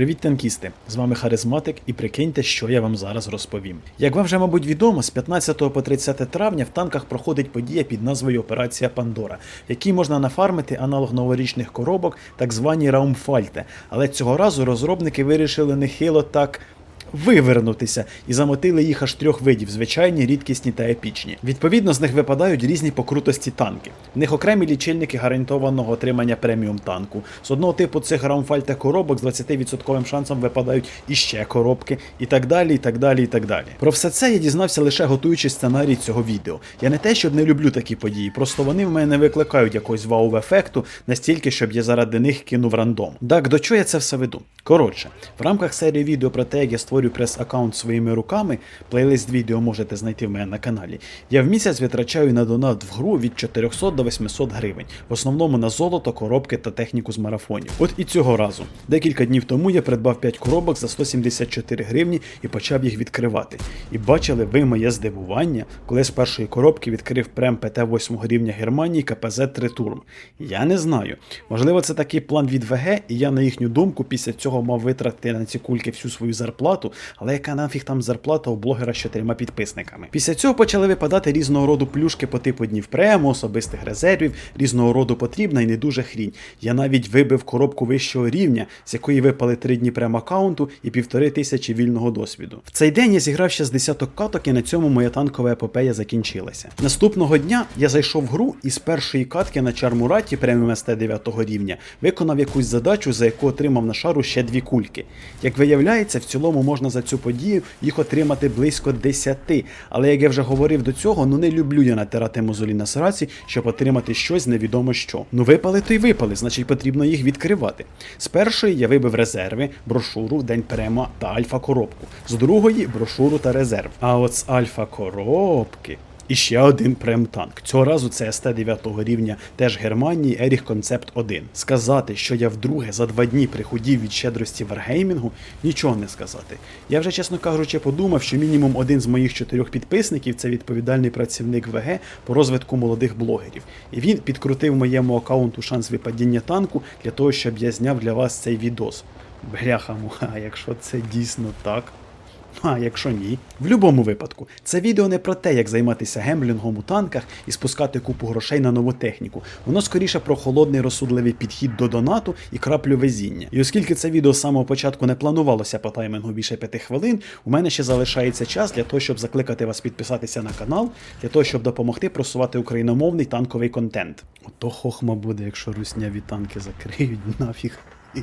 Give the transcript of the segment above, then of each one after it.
Привіт, танкісти! З вами Харизматик, і прикиньте, що я вам зараз розповім. Як вам вже, мабуть, відомо, з 15 по 30 травня в танках проходить подія під назвою Операція Пандора, в якій можна нафармити аналог новорічних коробок, так звані Раумфальте. Але цього разу розробники вирішили нехило так. Вивернутися і замотили їх аж трьох видів: звичайні, рідкісні та епічні. Відповідно, з них випадають різні по крутості танки. В них окремі лічильники гарантованого отримання преміум танку. З одного типу цих раумфальте коробок з 20% шансом випадають іще коробки, і так далі, і так далі, і так далі. Про все це я дізнався лише готуючи сценарій цього відео. Я не те, щоб не люблю такі події, просто вони в мене не викликають якогось вау-ефекту настільки, щоб я заради них кинув рандом. Так, до чого я це все веду? Коротше, в рамках серії відео про те, як я створюю прес-аккаунт своїми руками, плейлист відео можете знайти в мене на каналі. Я в місяць витрачаю на донат в гру від 400 до 800 гривень, в основному на золото, коробки та техніку з марафонів. От і цього разу. Декілька днів тому я придбав 5 коробок за 174 гривні і почав їх відкривати. І бачили ви моє здивування, коли з першої коробки відкрив прем ПТ 8 рівня Германії КПЗ 3 Турм. Я не знаю. Можливо, це такий план від ВГ, і я на їхню думку після цього мав витратити на ці кульки всю свою зарплату, але яка нафіг там зарплата у блогера з чотирма підписниками. Після цього почали випадати різного роду плюшки по типу днів прему, особистих резервів, різного роду потрібна і не дуже хрінь. Я навіть вибив коробку вищого рівня, з якої випали три дні прем аккаунту і півтори тисячі вільного досвіду. В цей день я зіграв ще з десяток каток, і на цьому моя танкова епопея закінчилася. Наступного дня я зайшов в гру і з першої катки на чармураті преміум СТ 9 рівня виконав якусь задачу, за яку отримав на шару ще дві кульки. Як виявляється, в цілому можна за цю подію їх отримати близько 10. Але як я вже говорив до цього, ну не люблю я натирати мозолі на сраці, щоб отримати щось невідомо що. Ну випали то й випали, значить потрібно їх відкривати. З першої я вибив резерви, брошуру, день према та альфа коробку. З другої брошуру та резерв. А от з альфа коробки. І ще один прем-танк. Цього разу це СТ 9 рівня теж Германії Еріх Концепт 1. Сказати, що я вдруге за два дні прихудів від щедрості варгеймінгу, нічого не сказати. Я вже, чесно кажучи, подумав, що мінімум один з моїх чотирьох підписників це відповідальний працівник ВГ по розвитку молодих блогерів. І він підкрутив моєму аккаунту шанс випадіння танку для того, щоб я зняв для вас цей відос. Бляха муха, якщо це дійсно так. А якщо ні, в будь-якому випадку, це відео не про те, як займатися гемблінгом у танках і спускати купу грошей на нову техніку. Воно скоріше про холодний розсудливий підхід до донату і краплю везіння. І оскільки це відео з самого початку не планувалося по таймінгу більше 5 хвилин, у мене ще залишається час для того, щоб закликати вас підписатися на канал, для того, щоб допомогти просувати україномовний танковий контент. Ото хохма буде, якщо русняві танки закриють нафіг.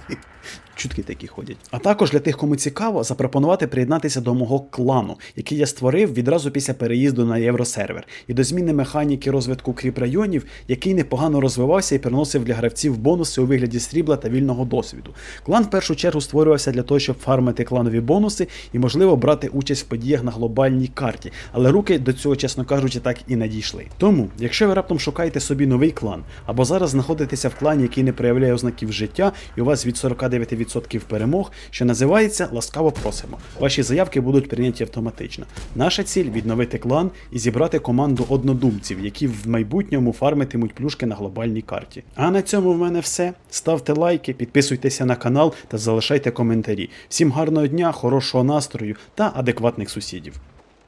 Чутки такі ходять. А також для тих, кому цікаво, запропонувати приєднатися до мого клану, який я створив відразу після переїзду на євросервер, і до зміни механіки розвитку кріп районів, який непогано розвивався і приносив для гравців бонуси у вигляді срібла та вільного досвіду. Клан в першу чергу створювався для того, щоб фармити кланові бонуси і, можливо, брати участь в подіях на глобальній карті. Але руки до цього, чесно кажучи, так і не дійшли. Тому, якщо ви раптом шукаєте собі новий клан, або зараз знаходитеся в клані, який не проявляє ознаків життя, і у вас від 49% перемог, що називається ласкаво просимо. Ваші заявки будуть прийняті автоматично. Наша ціль відновити клан і зібрати команду однодумців, які в майбутньому фармитимуть плюшки на глобальній карті. А на цьому в мене все. Ставте лайки, підписуйтеся на канал та залишайте коментарі. Всім гарного дня, хорошого настрою та адекватних сусідів.